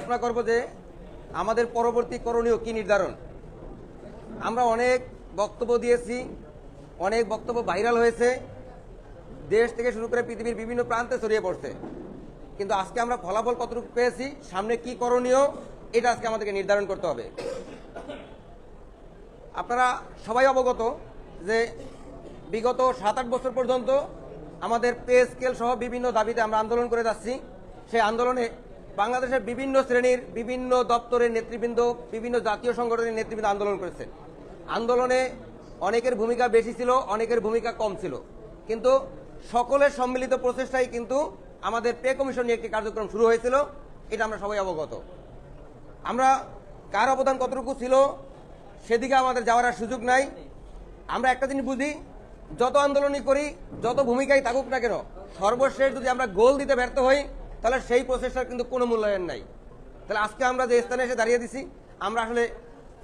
আলোচনা করব যে আমাদের পরবর্তী করণীয় কি নির্ধারণ? আমরা অনেক বক্তব্য দিয়েছি, অনেক বক্তব্য ভাইরাল হয়েছে, দেশ থেকে শুরু করে পৃথিবীর বিভিন্ন প্রান্তে ছড়িয়ে পড়ছে। কিন্তু আজকে আমরা ফলাফল কতটুকু পেয়েছি, সামনে কি করণীয়, এটা আজকে আমাদেরকে নির্ধারণ করতে হবে। আপনারা সবাই অবগত যে বিগত সাত আট বছর পর্যন্ত আমাদের পে স্কেল সহ বিভিন্ন দাবিতে আমরা আন্দোলন করে যাচ্ছি। সেই আন্দোলনে বাংলাদেশের বিভিন্ন শ্রেণির, বিভিন্ন দপ্তরের নেতৃবৃন্দ, বিভিন্ন জাতীয় সংগঠনের নেতৃবৃন্দ আন্দোলন করেছেন আন্দোলনে অনেকের ভূমিকা বেশি ছিল, অনেকের ভূমিকা কম ছিল। কিন্তু সকলের সম্মিলিত প্রচেষ্টাই কিন্তু আমাদের পে কমিশন নিয়ে একটি কার্যক্রম শুরু হয়েছিল, এটা আমরা সবাই অবগত। আমরা কার অবদান কতটুকু ছিল, সেদিকে আমাদের যাওয়ার আর সুযোগ নাই। আমরা একটা জিনিস বুঝি, যত আন্দোলনই করি, যত ভূমিকাই থাকুক না কেন, সর্বশেষ যদি আমরা গোল দিতে ব্যর্থ হই তাহলে সেই প্রসেসটার কিন্তু কোনো মূল্যায়ন নাই। তাহলে আজকে আমরা যে স্থানে এসে দাঁড়িয়ে দিছি, আমরা আসলে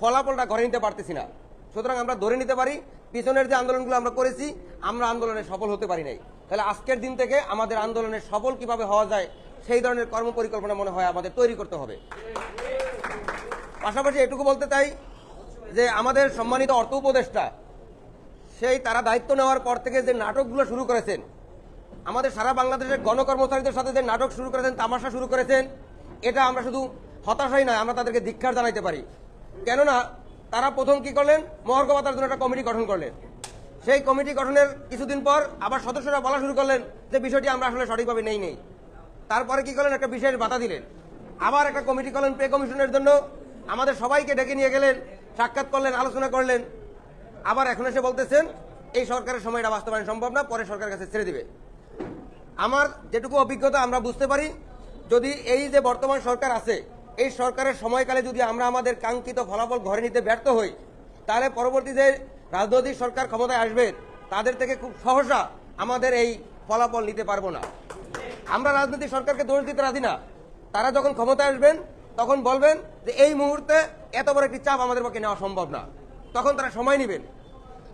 ফলাফলটা ঘরে নিতে পারতেছি না। সুতরাং আমরা ধরে নিতে পারি, পিছনের যে আন্দোলনগুলো আমরা করেছি, আমরা আন্দোলনে সফল হতে পারি নাই। তাহলে আজকের দিন থেকে আমাদের আন্দোলনে সফল কীভাবে হওয়া যায়, সেই ধরনের কর্মপরিকল্পনা মনে হয় আমাদের তৈরি করতে হবে। পাশাপাশি এটুকু বলতে চাই যে আমাদের সম্মানিত অর্থ উপদেষ্টা, সেই তারা দায়িত্ব নেওয়ার পর থেকে যে নাটকগুলো শুরু করেছেন আমাদের সারা বাংলাদেশের গণকর্মচারীদের সাথে যে নাটক শুরু করেছেন, তামাশা শুরু করেছেন, এটা আমরা শুধু হতাশাই নয়, আমরা তাদেরকে ধিক্ষার জানাইতে পারি। কেননা, তারা প্রথম কি করলেন? মহর্গ ভাতার জন্য একটা কমিটি গঠন করলেন। সেই কমিটি গঠনের কিছুদিন পর আবার সদস্যরা বলা শুরু করলেন যে বিষয়টি আমরা আসলে সঠিকভাবে নেই নেই। তারপরে কি করলেন? একটা বিশেষ বাধা দিলেন। আবার একটা কমিটি করলেন পে কমিশনের জন্য। আমাদের সবাইকে ডেকে নিয়ে গেলেন, সাক্ষাৎ করলেন, আলোচনা করলেন। আবার এখন এসে বলতেছেন, এই সরকারের সময়টা বাস্তবায়ন সম্ভব না, পরে সরকারের কাছে ছেড়ে দিবে। আমার যেটুকু অভিজ্ঞতা আমরা বুঝতে পারি, যদি এই যে বর্তমান সরকার আছে, এই সরকারের সময়কালে যদি আমরা আমাদের কাঙ্ক্ষিত ফলাফল ঘরে নিতে ব্যর্থ হই, তাহলে পরবর্তী যে রাজনৈতিক সরকার ক্ষমতায় আসবে, তাদের থেকে খুব সহসা আমাদের এই ফলাফল নিতে পারব না। আমরা রাজনৈতিক সরকারকে দোষ দিতে রাজি না। তারা যখন ক্ষমতায় আসবেন, তখন বলবেন যে এই মুহূর্তে এত বড় একটি চাপ আমাদের পক্ষে নেওয়া সম্ভব না। তখন তারা সময় নেবেন।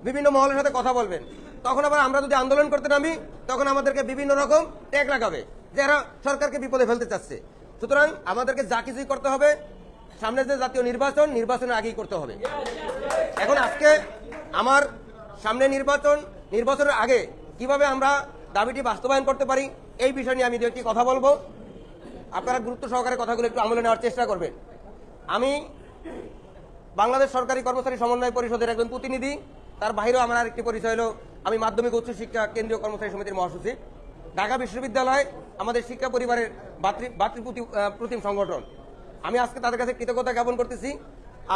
বিভিন্ন মহলের সাথে কথা বলবেন। তখন আবার আমরা যদি আন্দোলন করতে নামি, তখন আমাদেরকে বিভিন্ন রকম ট্যাগ লাগাবে যে এরা সরকারকে বিপদে ফেলতে চাচ্ছে। সুতরাং আমাদেরকে যা কিছুই করতে হবে সামনে যে জাতীয় নির্বাচন, নির্বাচনের আগেই করতে হবে। এখন আজকে আমার সামনে নির্বাচন, নির্বাচনের আগে কীভাবে আমরা দাবিটি বাস্তবায়ন করতে পারি, এই বিষয় নিয়ে আমি দু একটি কথা বলব। আপনারা গুরুত্ব সহকারে কথাগুলো একটু আমলে নেওয়ার চেষ্টা করবেন। আমি বাংলাদেশ সরকারি কর্মচারী সমন্বয় পরিষদের একজন প্রতিনিধি, তার বাইরেও আমার আরেকটি পরিচয় হলো আমি মাধ্যমিক উচ্চ শিক্ষা কেন্দ্রীয় কর্মচারী সমিতির মহাসচিব। ঢাকা বিশ্ববিদ্যালয় আমাদের শিক্ষা পরিবারের ভাতৃ ভাতৃপ্রতি প্রতিম সংগঠন। আমি আজকে তাদের কাছে কৃতজ্ঞতা জ্ঞাপন করতেছি।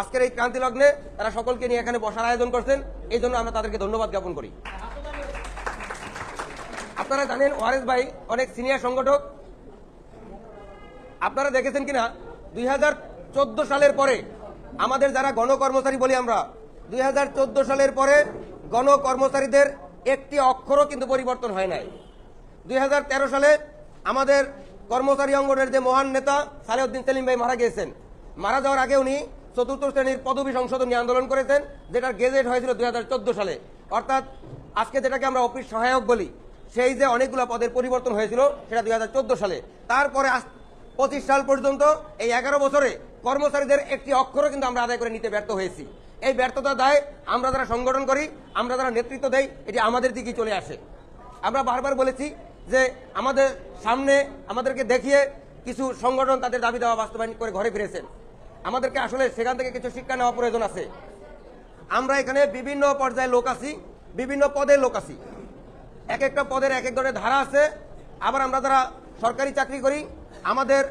আজকের এই ক্রান্তি লগ্নে তারা সকলকে নিয়ে এখানে বসার আয়োজন করছেন। এই জন্য আমরা তাদেরকে ধন্যবাদ জ্ঞাপন করি। আপনারা জানেন, ওয়ারেস ভাই অনেক সিনিয়র সংগঠক। আপনারা দেখেছেন কিনা? দুই হাজার চোদ্দ সালের পরে আমাদের যারা গণকর্মচারী বলি আমরা, দুই হাজার চোদ্দ সালের পরে গণকর্মচারীদের একটি অক্ষরও কিন্তু পরিবর্তন হয় নাই। দুই হাজার তেরো সালে আমাদের কর্মচারী অঙ্গনের যে মহান নেতা সালেউদ্দিন সেলিম ভাই মারা গিয়েছেন, মারা যাওয়ার আগে উনি চতুর্থ শ্রেণির পদবী সংশোধনী আন্দোলন করেছেন, যেটার গেজেট হয়েছিল দুই হাজার চোদ্দ সালে। অর্থাৎ আজকে যেটাকে আমরা অফিস সহায়ক বলি, সেই যে অনেকগুলো পদের পরিবর্তন হয়েছিল, সেটা দুই হাজার চোদ্দ সালে। তারপরে পঁচিশ সাল পর্যন্ত এই এগারো বছরে কর্মচারীদের একটি অক্ষরও কিন্তু আমরা আদায় করে নিতে ব্যর্থ হয়েছি। এই ব্যর্থতা দায় আমরা যারা সংগঠন করি, আমরা যারা নেতৃত্ব দেই, এটি আমাদের দিকেই চলে আসে। আমরা বারবার বলেছি যে আমাদের সামনে আমাদেরকে দেখিয়ে কিছু সংগঠন তাদের দাবি দেওয়া বাস্তবায়ন করে ঘরে ফিরেছেন। আমাদেরকে আসলে সেখান থেকে কিছু শিক্ষা নেওয়া প্রয়োজন আছে। আমরা এখানে বিভিন্ন পর্যায়ে লোক আছি, বিভিন্ন পদের লোক আছি। এক একটা পদের এক এক ধরনের ধারা আছে। আবার আমরা যারা সরকারি চাকরি করি, আমাদের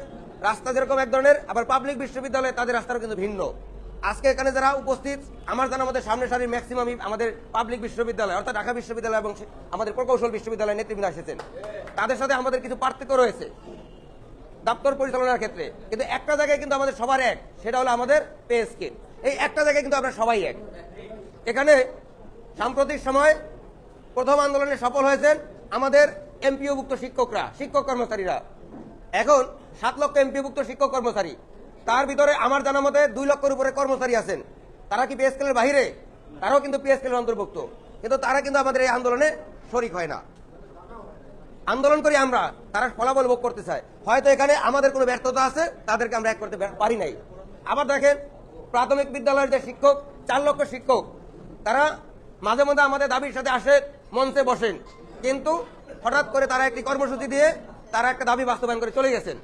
রাস্তা যেরকম এক ধরনের, আবার পাবলিক বিশ্ববিদ্যালয়ে তাদের রাস্তাও কিন্তু ভিন্ন। আজকে এখানে যারা উপস্থিত, আমার জানা আমাদের সামনে সারির ম্যাক্সিমামই আমাদের পাবলিক বিশ্ববিদ্যালয়, অর্থাৎ ঢাকা বিশ্ববিদ্যালয় এবং আমাদের প্রকৌশল বিশ্ববিদ্যালয়ের নেতৃবৃন্দ এসেছেন। তাদের সাথে আমাদের কিছু পার্থক্য রয়েছে দপ্তর পরিচালনার ক্ষেত্রে। কিন্তু একটা জায়গায় কিন্তু আমাদের সবার এক, সেটা হলো আমাদের পে স্কেল এই একটা জায়গায় কিন্তু আমরা সবাই এক। এখানে সাম্প্রতিক সময় প্রথম আন্দোলনে সফল হয়েছেন আমাদের এমপিওভুক্ত শিক্ষকরা, শিক্ষক কর্মচারীরা। এখন সাত লক্ষ এমপিওভুক্ত শিক্ষক কর্মচারী। তার ভিতরে আমার জানা মতে দুই লক্ষের উপরে কর্মচারী আছেন। তারা কি পিএসকেলের বাইরে তারাও কিন্তু পিএসকেলের অন্তর্ভুক্ত। কিন্তু তারা কিন্তু আমাদের এই আন্দোলনে শরিক হয় না। আন্দোলন করি আমরা, তারা ফলাফল ভোগ করতে চায়। হয়তো এখানে আমাদের কোনো ব্যর্থতা আছে, তাদেরকে আমরা এক করতে পারি নাই। আবার দেখেন, প্রাথমিক বিদ্যালয়ের যে শিক্ষক, চার লক্ষ শিক্ষক, তারা মাঝে মধ্যে আমাদের দাবির সাথে আসে, মঞ্চে বসেন। কিন্তু হঠাৎ করে তারা একটি কর্মসূচি দিয়ে তারা একটা দাবি বাস্তবায়ন করে চলে গেছেন।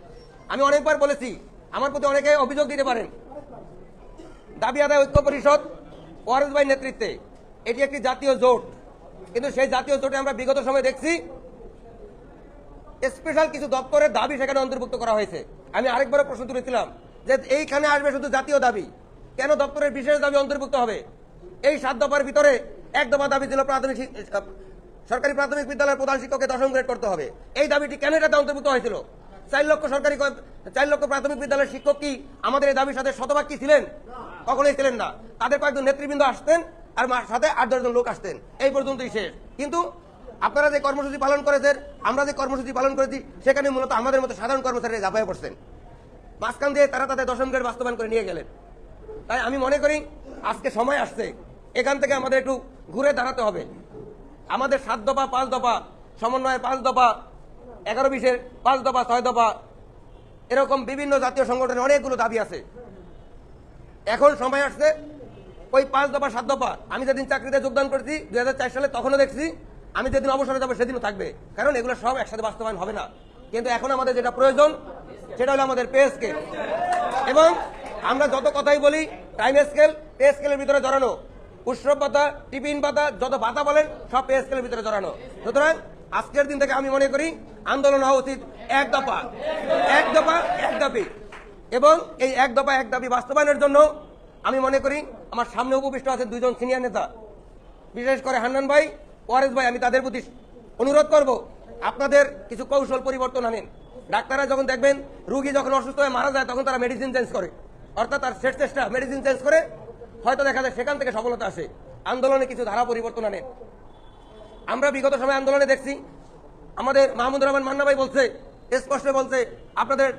আমি অনেকবার বলেছি আমার প্রতি অনেকে অভিযোগ দিতে পারেন। দাবি আদায় ঐক্য পরিষদ ওয়ারেস ভাই নেতৃত্বে। এটি একটি জাতীয় জোট। কিন্তু সেই জাতীয় জোটে আমরা বিগত সময় দেখছি, স্পেশাল কিছু দপ্তরের দাবি সেখানে অন্তর্ভুক্ত করা হয়েছে। আমি আরেকবার প্রশ্ন তুলেছিলাম যে এইখানে আসবে শুধু জাতীয় দাবি? কেন দপ্তরের বিশেষ দাবি অন্তর্ভুক্ত হবে? এই সাত দফার ভিতরে এক দফা দাবি ছিল প্রাথমিক সরকারি প্রাথমিক বিদ্যালয়ের প্রধান শিক্ষককে দশম গ্রেড করতে হবে। এই দাবিটি কেন এটাতে অন্তর্ভুক্ত হয়েছিল? চার লক্ষ সরকারি চার লক্ষ প্রাথমিক বিদ্যালয়ের শিক্ষক কি আমাদের এই দাবির সাথে শতভাগ কি ছিলেন? কখনোই ছিলেন না। তাদের কয়েকজন নেতৃবৃন্দ আসতেন আর সাথে আট দশজন লোক আসতেন। এই পর্যন্তই শেষ। কিন্তু আপনারা যে কর্মসূচি পালন করেছেন আমরা যে কর্মসূচি পালন করেছি সেখানে মূলত আমাদের মতো সাধারণ কর্মচারীরা ঝাঁপায় পড়ছেন। মাঝখান দিয়ে তারা তাদের দশম গ্রেড বাস্তবায়ন করে নিয়ে গেলেন। তাই আমি মনে করি আজকে সময় আসছে। এখান থেকে আমাদের একটু ঘুরে দাঁড়াতে হবে। আমাদের সাত দফা পাঁচ দফা সমন্বয়ে পাঁচ দফা এগারো বিশের পাঁচ দফা, ছয় দফা, এরকম বিভিন্ন জাতীয় সংগঠনের অনেকগুলো দাবি আছে। এখন সময় আসছে, ওই পাঁচ দফা, সাত দফা। আমি যেদিন চাকরিতে যোগদান করেছি দু হাজার চার সালে তখনও দেখছি, আমি যেদিন অবসরে যাব সেদিনও থাকবে। কারণ এগুলো সব একসাথে বাস্তবায়ন হবে না। কিন্তু এখন আমাদের যেটা প্রয়োজন, সেটা হলো আমাদের পে স্কেল। এবং আমরা যত কথাই বলি, টাইম স্কেল, পে স্কেলের ভিতরে জড়ানো। উৎসব পাতা টিফিন পাতা যত পাতা বলেন, সব পে স্কেলের ভিতরে জড়ানো। সুতরাং আজকের দিন থেকে আমি মনে করি আন্দোলন হওয়া উচিত এক দফা। এক দফা, এক দাবি। এবং এই এক দফা, এক দাবি বাস্তবায়নের জন্য আমি মনে করি আমার সামনে উপবিষ্ট আছে দুইজন সিনিয়র নেতা। বিশেষ করে হান্নান ভাই, ওয়ারেস ভাই, আমি তাদের প্রতি অনুরোধ করব, আপনাদের কিছু কৌশল পরিবর্তন আনেন। ডাক্তাররা যখন দেখবেন রুগী যখন অসুস্থ হয়ে মারা যায়, তখন তারা মেডিসিন চেঞ্জ করে। অর্থাৎ তার শেষ চেষ্টা মেডিসিন চেঞ্জ করে, হয়তো দেখা যায় সেখান থেকে সফলতা আসে। আন্দোলনে কিছু ধারা পরিবর্তন আনেন। আমরা বিগত সময় আন্দোলনে দেখছি, আমাদের মাহমুদুর রহমান মান্না ভাই বলছে, স্পষ্ট বলছে, আপনাদের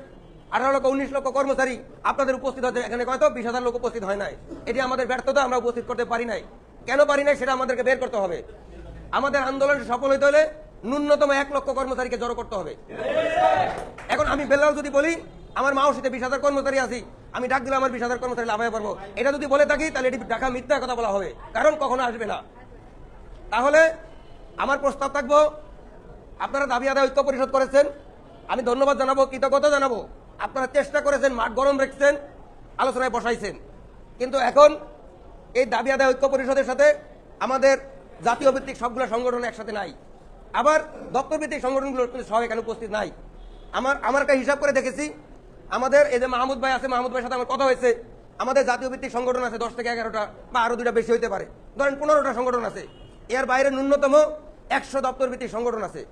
আঠারো লক্ষ, উনিশ লক্ষ কর্মচারী আপনাদের উপস্থিত হতে, এখানে হয়তো বিশ হাজার লোক উপস্থিত হয় নাই। এটি আমাদের ব্যর্থতা, আমরা উপস্থিত করতে পারি নাই। কেন পারি নাই সেটা আমাদেরকে বের করতে হবে। আমাদের আন্দোলন সফল হইতে হলে ন্যূনতম এক লক্ষ কর্মচারীকে জড়ো করতে হবে। এখন আমি বেলাল যদি বলি, আমার মাওসিতে বিশ হাজার কর্মচারী আছি, আমি ডাক দিলে আমার বিশ হাজার কর্মচারী লাভ পারব এটা যদি বলে থাকি, তাহলে এটি ডাকা মিথ্যা কথা বলা হবে, কারণ কখনো আসবে না। তাহলে আমার প্রস্তাব থাকব। আপনারা দাবি আদায় ঐক্য পরিষদ করেছেন। আমি ধন্যবাদ জানাব, কৃতজ্ঞতা জানাব। আপনারা চেষ্টা করেছেন, মাঠ গরম রেখেছেন, আলোচনায় বসাইছেন। কিন্তু এখন এই দাবি আদায় ঐক্য পরিষদের সাথে আমাদের জাতীয় ভিত্তিক সবগুলো সংগঠন একসাথে নাই। আবার দপ্তর ভিত্তিক সংগঠনগুলো কিন্তু সব এখানে উপস্থিত নাই। আমার আমার একটা হিসাব করে দেখেছি। আমাদের এই যে মাহমুদ ভাই আছে, মাহমুদ ভাইয়ের সাথে আমার কথা হয়েছে। আমাদের জাতীয় ভিত্তিক সংগঠন আছে দশ থেকে এগারোটা বা আরও দুটা বেশি হইতে পারে। ধরেন পনেরোটা সংগঠন আছে। এর বাইরে ন্যূনতম একশো দপ্তর ভিত্তিক সংগঠন আছে।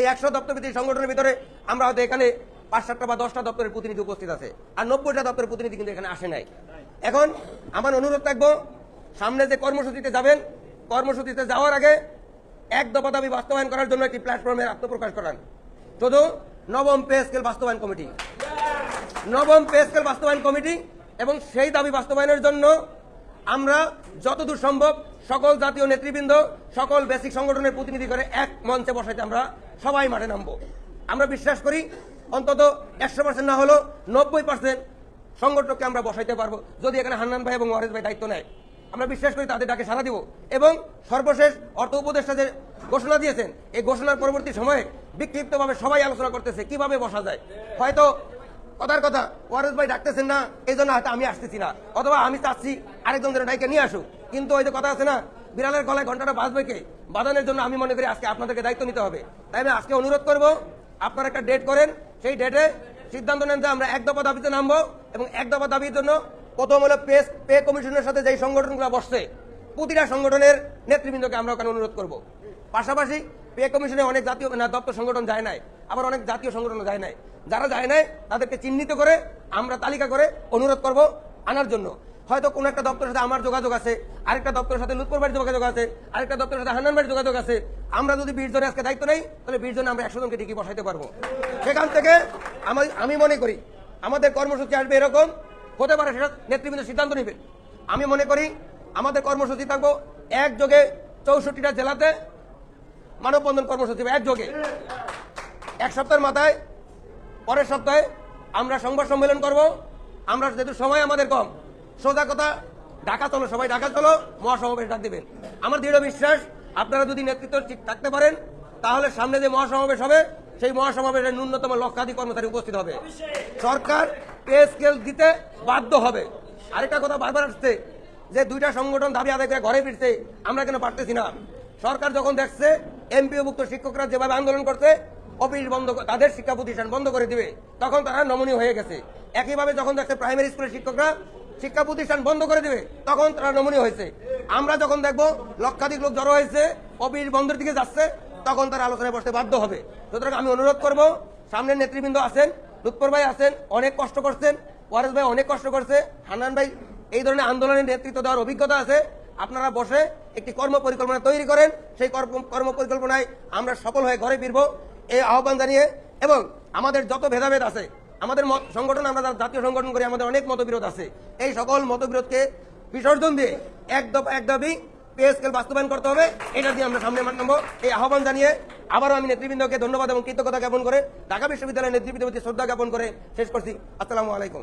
এই একশো দপ্তর ভিত্তিক সংগঠনের ভিতরে আমরা হয়তো এখানে পাঁচ সাতটা বা দশটা দপ্তরের প্রতিনিধি উপস্থিত আছে। আর নব্বইটা দপ্তরের প্রতিনিধি কিন্তু এখানে আসে নাই। এখন আমার অনুরোধ থাকব, সামনে যে কর্মসূচিতে যাবেন, কর্মসূচিতে যাওয়ার আগে এক দফা দাবি বাস্তবায়ন করার জন্য একটি প্ল্যাটফর্মের আত্মপ্রকাশ করান। শুধু নবম পে স্কেল বাস্তবায়ন কমিটি। নবম পে স্কেল বাস্তবায়ন কমিটি এবং সেই দাবি বাস্তবায়নের জন্য আমরা যতদূর সম্ভব সকল জাতীয় নেতৃবৃন্দ, সকল বেসিক সংগঠনের প্রতিনিধি করে এক মঞ্চে বসাইতে আমরা সবাই মাঠে নামবো। আমরা বিশ্বাস করি অন্তত একশো পার্সেন্ট না হলেও নব্বই পার্সেন্ট সংগঠনকে আমরা বসাইতে পারব। যদি এখানে হান্নান ভাই এবং ওয়ারেস ভাই দায়িত্ব নেয়, আমরা বিশ্বাস করি তাদের ডাকে সাড়া দিব এবং সর্বশেষ অর্থ উপদেষ্টা যে ঘোষণা দিয়েছেন, এই ঘোষণার পরবর্তী সময়ে বিক্ষিপ্তভাবে সবাই আলোচনা করতেছে, কীভাবে বসা যায়। হয়তো কথার কথা। ওয়ারেস ভাই ডাকতেছেন না এই জন্য হয়তো আমি আসতেছি না। অথবা আমি চাচ্ছি আরেকজন যেন ডাইকে নিয়ে আসুক। কিন্তু ওই যে কথা আছে না, বিড়ালের গলায় ঘন্টাটা বাজবে কে? বাজানোর জন্য আমি মনে করি আজকে আপনাদেরকে দায়িত্ব নিতে হবে। তাই আমি আজকে অনুরোধ করব, আপনারা একটা ডেট করেন। সেই ডেটে সিদ্ধান্ত নেন যে আমরা এক দফা দাবিতে নামবো এবং এক দফা দাবির জন্য প্রথম হলো পে পে কমিশনের সাথে যেই সংগঠনগুলো বসছে, প্রতিটা সংগঠনের নেতৃবৃন্দকে আমরা ওখানে অনুরোধ করব। পাশাপাশি পে কমিশনে অনেক জাতীয় দপ্তর সংগঠন যায় নাই, আবার অনেক জাতীয় সংগঠন যায় নাই। যারা যায় নাই, তাদেরকে চিহ্নিত করে আমরা তালিকা করে অনুরোধ করব আনার জন্য। হয়তো কোনো একটা দপ্তরের সাথে আমার যোগাযোগ আছে, আরেকটা দপ্তরের সাথে লুৎপুর বাড়ির যোগাযোগ আছে, আরেকটা দপ্তরের সাথে হান্নান বাড়ির যোগাযোগ আছে। আমরা যদি বিশ জনের আজকে দায়িত্ব নেই, তাহলে বিশ জনে আমরা একশো জনকে ঠিকই বসাইতে পারব। সেখান থেকে আমি আমি মনে করি আমাদের কর্মসূচি আসবে এরকম, হতে পারে সেটা নেতৃবৃন্দ সিদ্ধান্ত নেবেন আমি মনে করি আমাদের কর্মসূচি থাকব একযোগে চৌষট্টিটা জেলাতে মানববন্ধন কর্মসূচি একযোগে। এক সপ্তাহের মাথায় পরের সপ্তাহে আমরা সংবাদ সম্মেলন করব। আমরা যেহেতু সময় আমাদের কম, সোজা কথা, ঢাকা চলো, সবাই ঢাকা চলো, মহাসমাবেশ ডাক দিবেন আমার দৃঢ় বিশ্বাস, আপনারা যদি নেতৃত্ব ঠিক থাকতে পারেন, তাহলে সামনে যে মহাসমাবেশ হবে, সেই মহাসমাবেশের ন্যূনতম লক্ষাধিক কর্মচারী উপস্থিত হবে। সরকার পে স্কেল দিতে বাধ্য হবে। আরেকটা কথা বারবার আসছে, যে দুইটা সংগঠন দাবি আদায় করে ঘরে ফিরছে, আমরা কেন পারতেছি না? সরকার যখন দেখছে, এমপিওভুক্ত শিক্ষকরা যেভাবে আন্দোলন করছে অফিস বন্ধ তাদের শিক্ষা প্রতিষ্ঠান বন্ধ করে দিবে, তখন তারা নমনীয় হয়ে গেছে। একইভাবে যখন দেখছে প্রাইমারি স্কুলের শিক্ষকরা শিক্ষা প্রতিষ্ঠান বন্ধ করে দিবে, তখন তারা নমনীয় হয়েছে। আমরা যখন দেখব লক্ষাধিক লোক জড়ো হয়েছে, অফিস বন্ধের দিকে যাচ্ছে, তখন তারা আলোচনায় বসতে বাধ্য হবে। সুতরাং আমি অনুরোধ করব, সামনের নেতৃবৃন্দ আছেন লুৎপর ভাই আছেন, অনেক কষ্ট করছেন, ওয়ারেস ভাই অনেক কষ্ট করছে, হান্নান ভাই এই ধরনের আন্দোলনের নেতৃত্ব দেওয়ার অভিজ্ঞতা আছে। আপনারা বসে একটি কর্ম পরিকল্পনা তৈরি করেন, সেই কর্ম- কর্ম পরিকল্পনায় আমরা সফল হয়ে ঘরে ফিরবো। এই আহ্বান জানিয়ে এবং আমাদের যত ভেদাভেদ আছে, আমাদের সংগঠন, আমরা জাতীয় সংগঠন করি, আমাদের অনেক মতবিরোধ আছে। এই সকল মতবিরোধকে বিসর্জন দিয়ে এক দফা এক দাবি পে বাস্তবায়ন করতে হবে, এটা দিয়ে আমরা সামনে মানব এই আহ্বান জানিয়ে আবারও আমি নেতৃবৃন্দকে ধন্যবাদ এবং কৃতজ্ঞতা জ্ঞাপন করে ঢাকা বিশ্ববিদ্যালয়ের নেতৃবৃন্দের প্রতি শ্রদ্ধা জ্ঞাপন করে শেষ করছি। আসসালামু আলাইকুম।